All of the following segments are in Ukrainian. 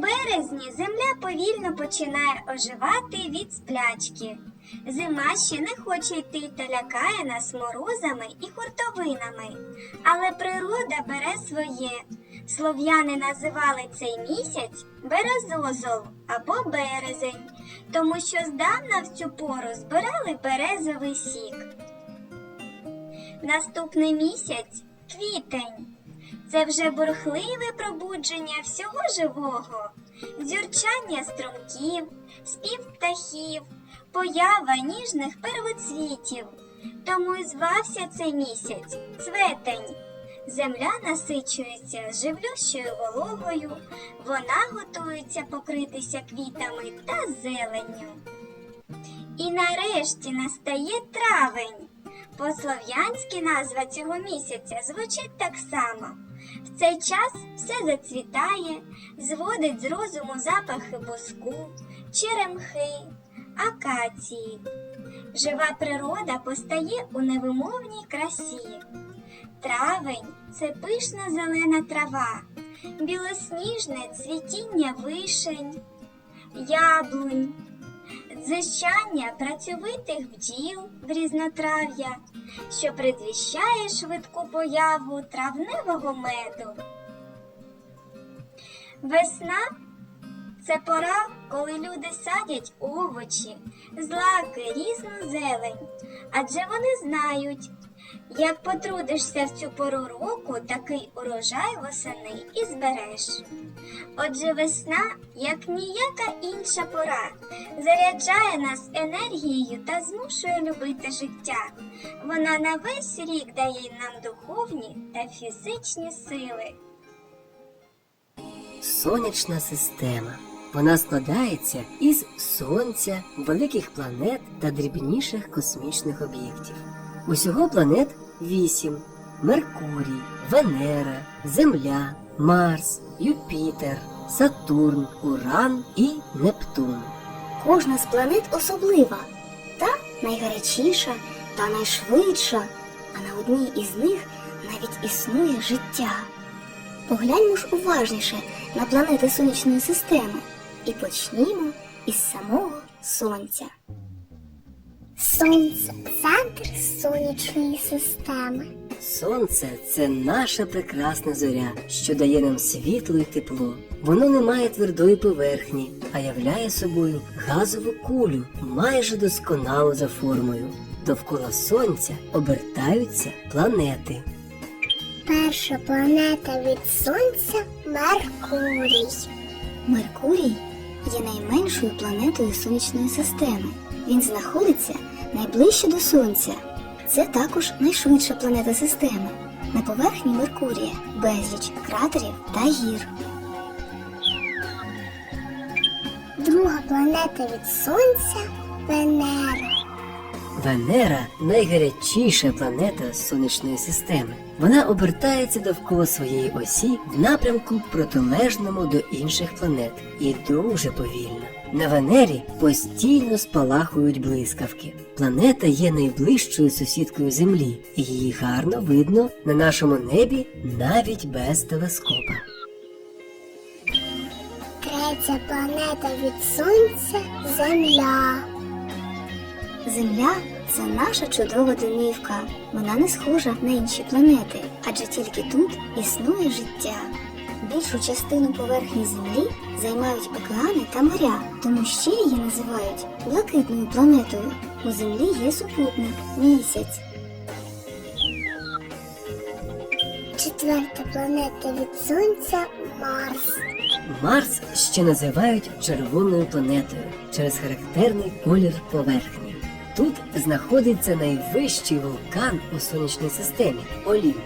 Березні земля повільно починає оживати від сплячки. Зима ще не хоче йти та лякає нас морозами і хуртовинами. Але природа бере своє. Слов'яни називали цей місяць березозол або березень, тому що здавна в цю пору збирали березовий сік. Наступний місяць квітень. Це вже бурхливе пробудження всього живого, дзюрчання струмків, спів птахів, поява ніжних первоцвітів. Тому і звався цей місяць цветень. Земля насичується живлющою вологою, вона готується покритися квітами та зеленню. І нарешті настає травень. По-слов'янськи назва цього місяця звучить так само. В цей час все зацвітає, зводить з розуму запахи буску, черемхи, акації. Жива природа постає у невимовній красі. Травень це пишна зелена трава, білосніжне цвітіння вишень, яблунь, дзищання працьовитих бджіл в різнотрав'я, що предвіщає швидку появу травневого меду. Весна це пора, коли люди садять овочі, злаки, різну зелень, адже вони знають, як потрудишся в цю пору року, такий урожай восени і збереш. Отже, весна, як ніяка інша пора, заряджає нас енергією та змушує любити життя. Вона на весь рік дає нам духовні та фізичні сили. Сонячна система. Вона складається із сонця, великих планет та дрібніших космічних об'єктів. Усього планет вісім: Меркурій, Венера, Земля, Марс, Юпітер, Сатурн, Уран і Нептун. Кожна з планет особлива, та найгарячіша та найшвидша, а на одній із них навіть існує життя. Погляньмо ж уважніше на планети сонячної системи і почнімо із самого сонця. Сонце центр сонячної системи. Сонце це наша прекрасна зоря, що дає нам світло і тепло. Воно не має твердої поверхні, а являє собою газову кулю, майже досконалу за формою. Довкола сонця обертаються планети. Перша планета від Сонця Меркурій. Меркурій є найменшою планетою сонячної системи. Він знаходиться найближче до Сонця. Це також найшвидша планета системи. На поверхні Меркурія безліч кратерів та гір. Друга планета від Сонця Венера. Венера найгарячіша планета сонячної системи. Вона обертається довкола своєї осі в напрямку протилежному до інших планет і дуже повільно. На Венері постійно спалахують блискавки. Планета є найближчою сусідкою Землі, і її гарно видно на нашому небі навіть без телескопа. Третя планета від Сонця Земля. Земля це наша чудова домівка. Вона не схожа на інші планети, адже тільки тут існує життя. Більшу частину поверхні Землі займають океани та моря, тому ще її називають блакитною планетою. У Землі є супутник місяць. Четверта планета від Сонця Марс. Марс ще називають червоною планетою через характерний колір поверхні. Тут знаходиться найвищий вулкан у сонячній системі Олімп.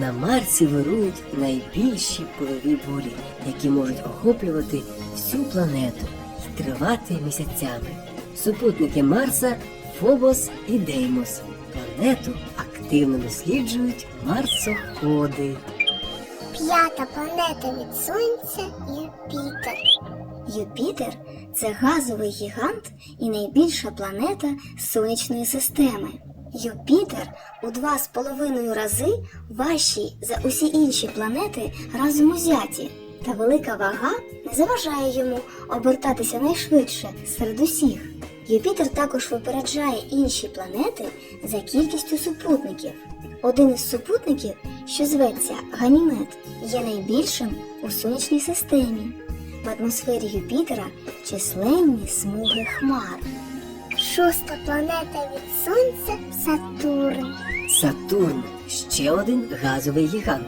На Марсі вирують найбільші пилові бурі, які можуть охоплювати всю планету і тривати місяцями. Супутники Марса Фобос і Деймос. Планету активно досліджують марсоходи. П'ята планета від Сонця Юпітер. Юпітер це газовий гігант і найбільша планета сонячної системи. Юпітер у два з половиною рази важчий за усі інші планети разом узяті, та велика вага не заважає йому обертатися найшвидше серед усіх. Юпітер також випереджає інші планети за кількістю супутників. Один із супутників, що зветься Ганімед, є найбільшим у сонячній системі. В атмосфері Юпітера численні смуги хмар. Шоста планета від Сонця Сатурн. Сатурн ще один газовий гігант.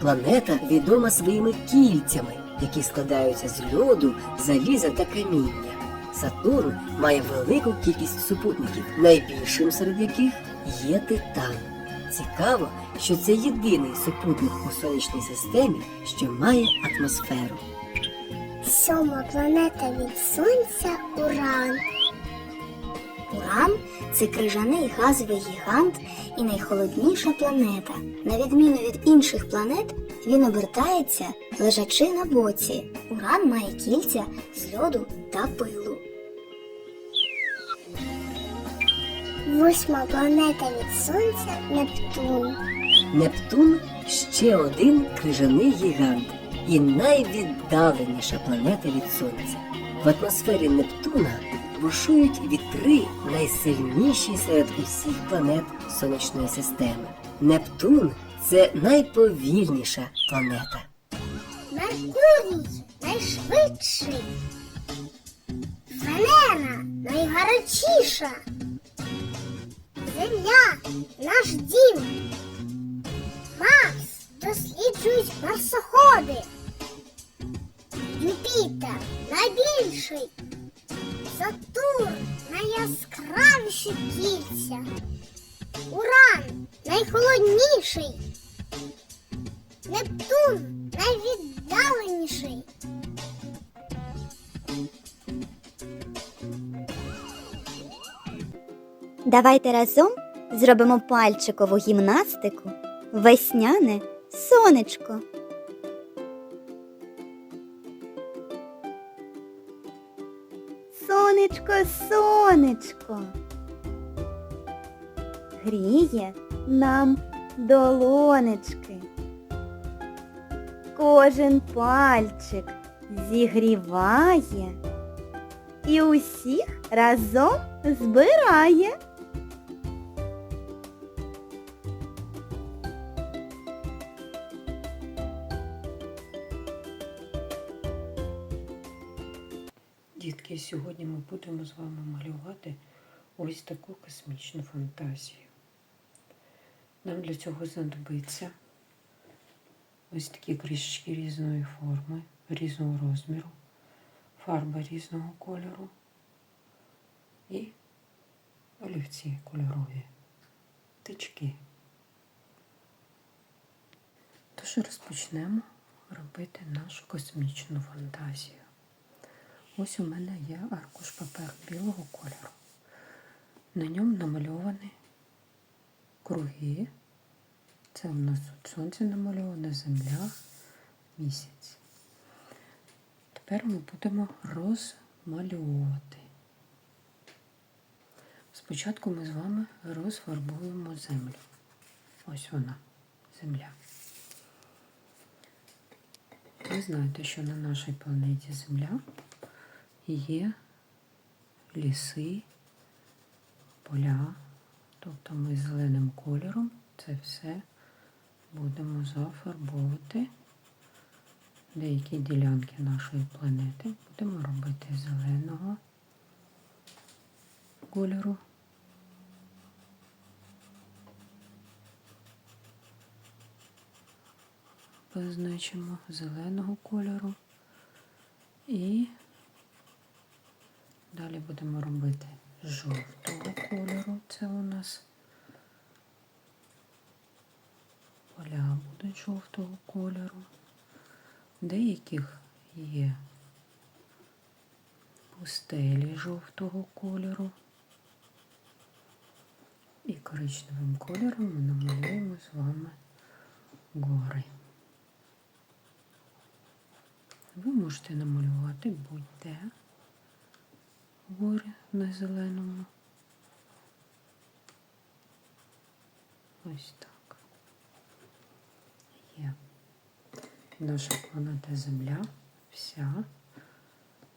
Планета відома своїми кільцями, які складаються з льоду, заліза та каміння. Сатурн має велику кількість супутників, найбільшим серед яких є Титан. Цікаво, що це єдиний супутник у сонячній системі, що має атмосферу. Сьома планета від Сонця Уран. Уран це крижаний газовий гігант і найхолодніша планета. На відміну від інших планет, він обертається, лежачи на боці. Уран має кільця з льоду та пилу. Восьма планета від Сонця Нептун. Нептун ще один крижаний гігант і найвіддаленіша планета від Сонця. В атмосфері Нептуна бушують вітри найсильніші серед усіх планет сонячної системи. Нептун це найповільніша планета. Меркурій найшвидший. Венера найгарячіша. Земля наш дім. Марс досліджують марсоходи. Юпітер найбільший. Сатурн найяскравіші кільця. Уран найхолодніший. Нептун найвіддаленіший. Давайте разом зробимо пальчикову гімнастику Весняне сонечко. Сонечко, сонечко. Гріє нам долонечки. Кожен пальчик зігріває і усіх разом збирає. Будемо з вами малювати ось таку космічну фантазію. Нам для цього знадобиться ось такі кришечки різної форми, різного розміру, фарба різного кольору і олівці кольорові, тички. Тож розпочнемо робити нашу космічну фантазію. Ось у мене є аркуш паперу білого кольору. На ньому намальовані круги. Це у нас тут сонце намальоване, земля, місяць. Тепер ми будемо розмальовувати. Спочатку ми з вами розфарбуємо землю. Ось вона, земля. Ви знаєте, що на нашій планеті Земля є ліси, поля, тобто ми зеленим кольором це все будемо зафарбовувати. Деякі ділянки нашої планети будемо робити зеленого кольору. позначимо зеленого кольору. І далі будемо робити жовтого кольору. Це у нас поля будуть жовтого кольору. Деяких є пустелі жовтого кольору. І коричневим кольором ми намалюємо з вами гори. Ви можете намалювати будь-де гори на зеленому. Ось так. Є. Наша планета Земля вся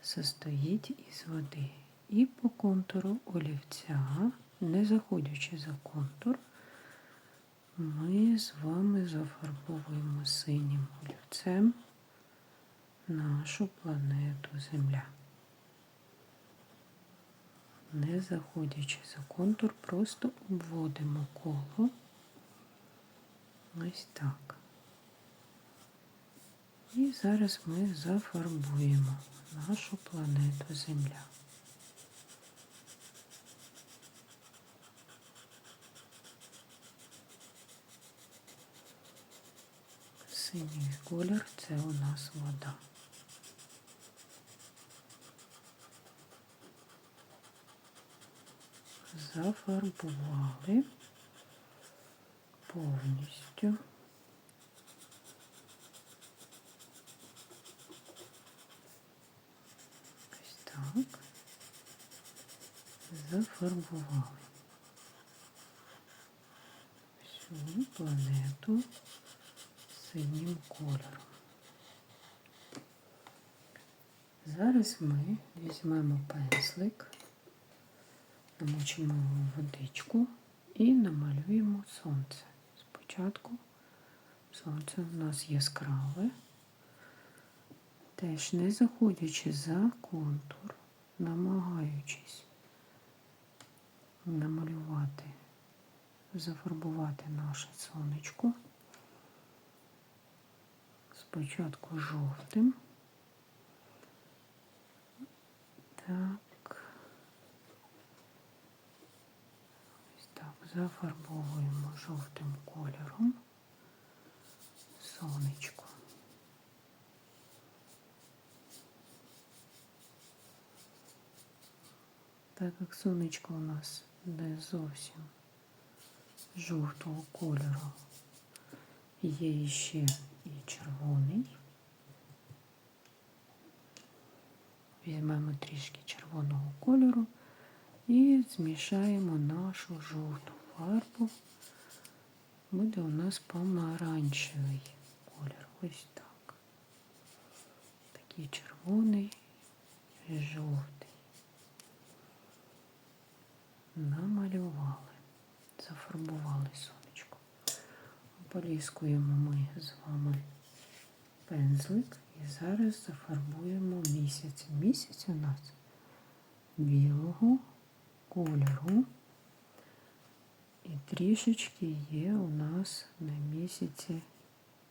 состоїть із води. І по контуру олівця, не заходячи за контур, ми з вами зафарбовуємо синім олівцем нашу планету Земля. Не заходячи за контур, просто обводимо коло. Ось так. І зараз ми зафарбуємо нашу планету Земля. Синій колір це у нас вода. Зафарбували повністю. Ось так. Зафарбували всю планету синім кольором. Зараз ми візьмемо пензлик, намочимо водичку і намалюємо сонце. Спочатку сонце у нас яскраве, теж не заходячи за контур, намагаючись намалювати, зафарбувати наше сонечко. Спочатку жовтим. Так. Ось так. Зафарбовуємо жовтим кольором сонечко. Так як сонечко у нас не зовсім жовтого кольору, є ще і червоний. Візьмемо трішки червоного кольору і змішаємо нашу жовту фарбу. Буде у нас помаранчевий колір. Ось так. Такий червоний і жовтий. Намалювали, зафарбували сонечко. Поліскуємо ми з вами пензлик і зараз зафарбуємо місяць. Місяць у нас білого кольору. І трішечки є у нас на місяці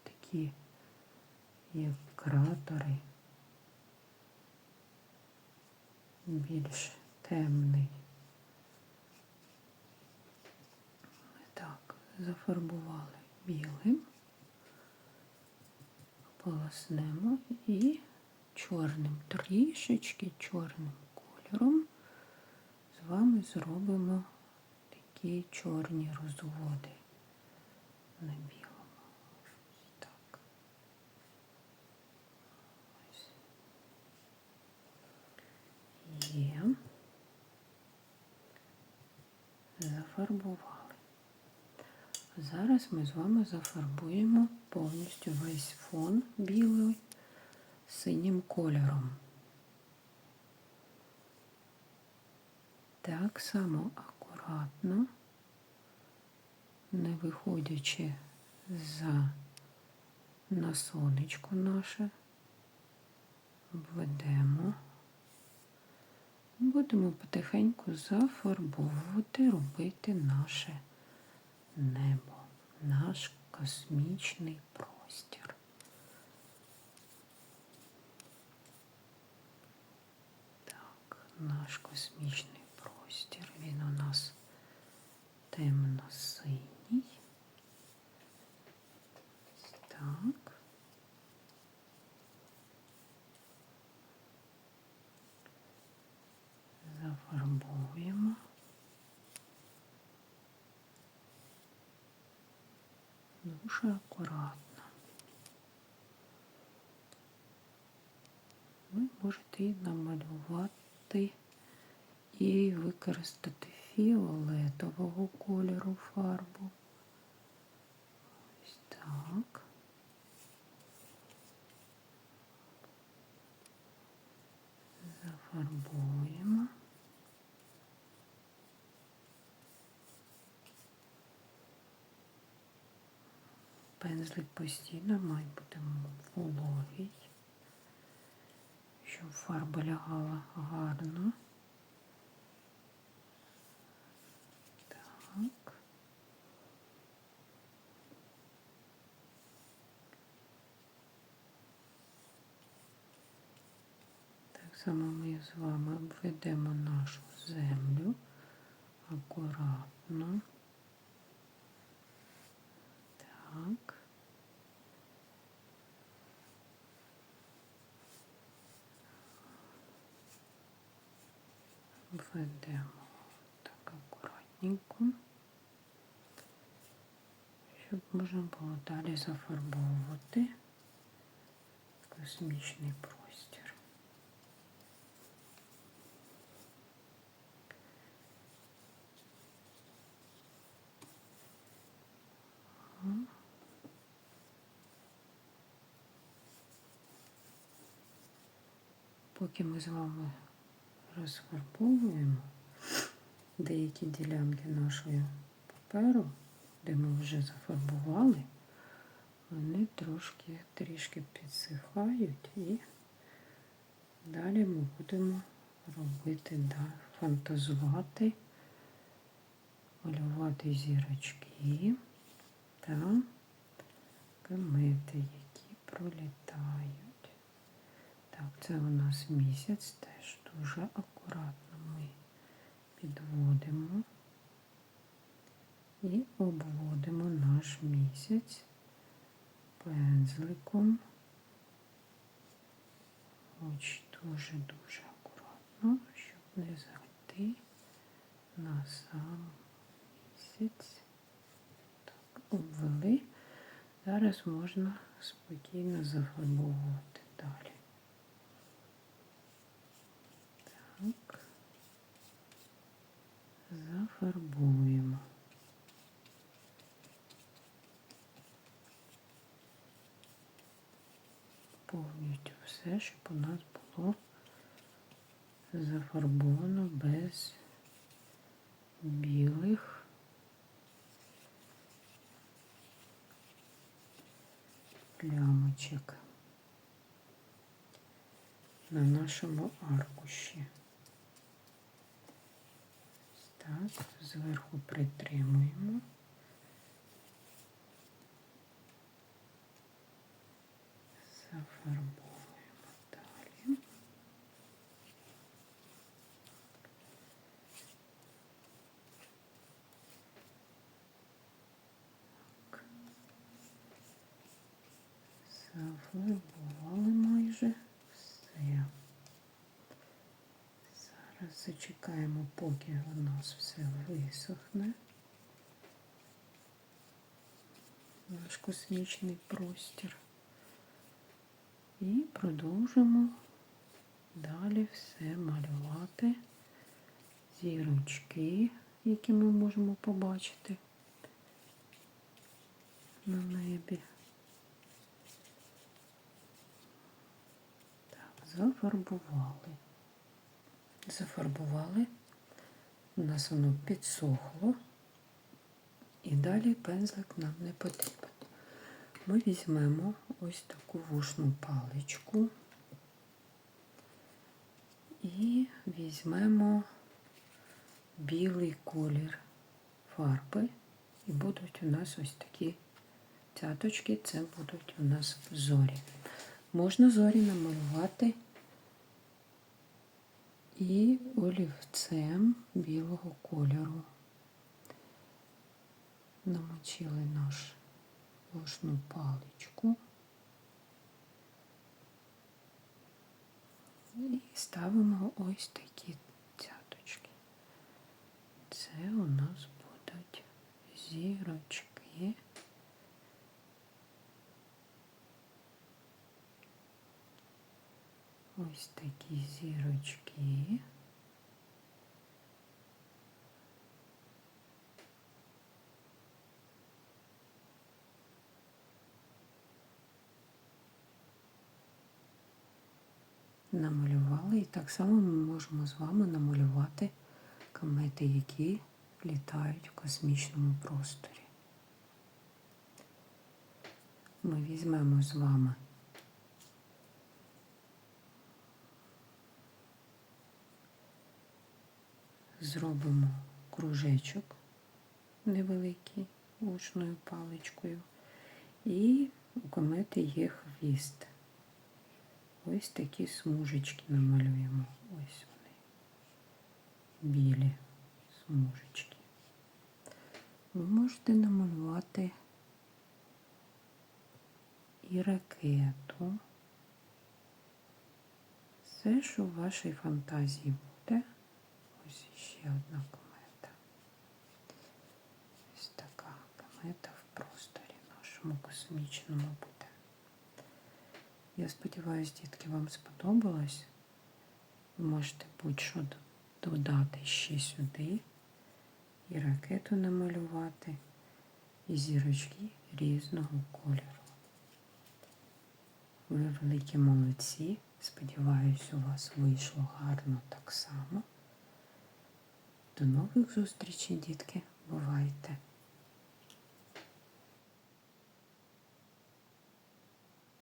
такі як кратери. Більш темний. Так, зафарбували білим, полоснемо і чорним, трішечки чорним кольором з вами зробимо такі чорні розводи на білому. Ось так. Ось. Є. Зафарбували. Зараз ми з вами зафарбуємо повністю весь фон білий синім кольором. Так само делікатно, не виходячи за на сонечко наше, обведемо, будемо потихеньку зафарбовувати, робити наше небо, наш космічний простір. Так, Наш космічний простір. Він у нас темно-синій. Так. Зафарбуємо. Дуже акуратно. Ви можете намалювати і використати фіолетового кольору фарбу. Ось так. Зафарбуємо. Пензлик постійно має бути вологий, щоб фарба лягала гарно. Так. Так само ми з вами обведемо нашу землю акуратно. Так. Введемо акуратненько, щоб можна було далі зафарбовувати космічний простір. Поки ми з вами розфарбовуємо деякі ділянки нашого паперу, де ми вже зафарбували, вони трошки трішки підсихають і далі ми будемо робити, да, фантазувати, малювати зірочки та комети, які пролітають. Так, це у нас місяць, теж дуже акуратно ми підводимо і обводимо наш місяць пензликом. Ось дуже-дуже акуратно, щоб не зайти на сам місяць. Так, обвели. Зараз можна спокійно зафарбовувати далі. Так. Зафарбуємо. Повністю все, щоб у нас було зафарбовано без білих плямочок на нашому аркуші. Так, зверху притримуємо. Зафарбовуємо далі. Так. Зафарбували майже все. Зараз зачекаємо, поки у нас все висохне. Наш космічний простір. І продовжимо далі все малювати. Зірочки, які ми можемо побачити на небі. Так, зафарбували. Зафарбували. У нас воно підсохло. І далі пензлик нам не потрібен. Ми візьмемо ось таку вушну паличку і візьмемо білий колір фарби. І будуть у нас ось такі цяточки, це будуть у нас зорі. Можна зорі намалювати і олівцем білого кольору. Намочили наш вушну паличку і ставимо ось такі цяточки. Це у нас будуть зірочки. Ось такі зірочки. Намалювали і так само ми можемо з вами намалювати комети, які літають в космічному просторі. Ми візьмемо з вами зробимо кружечок невеликий вушною паличкою. І у комети є хвіст. Ось такі смужечки намалюємо. Ось вони. Білі смужечки. Ви можете намалювати і ракету. Все, що в вашій фантазії буде. Ще одна комета. Ось така комета в просторі нашому космічному буде. Я сподіваюся, дітки, вам сподобалось. Ви можете будь-що додати ще сюди. І ракету намалювати, і зірочки різного кольору. Ви великі молодці. Сподіваюсь, у вас вийшло гарно так само. До нових зустрічей, дітки. Бувайте!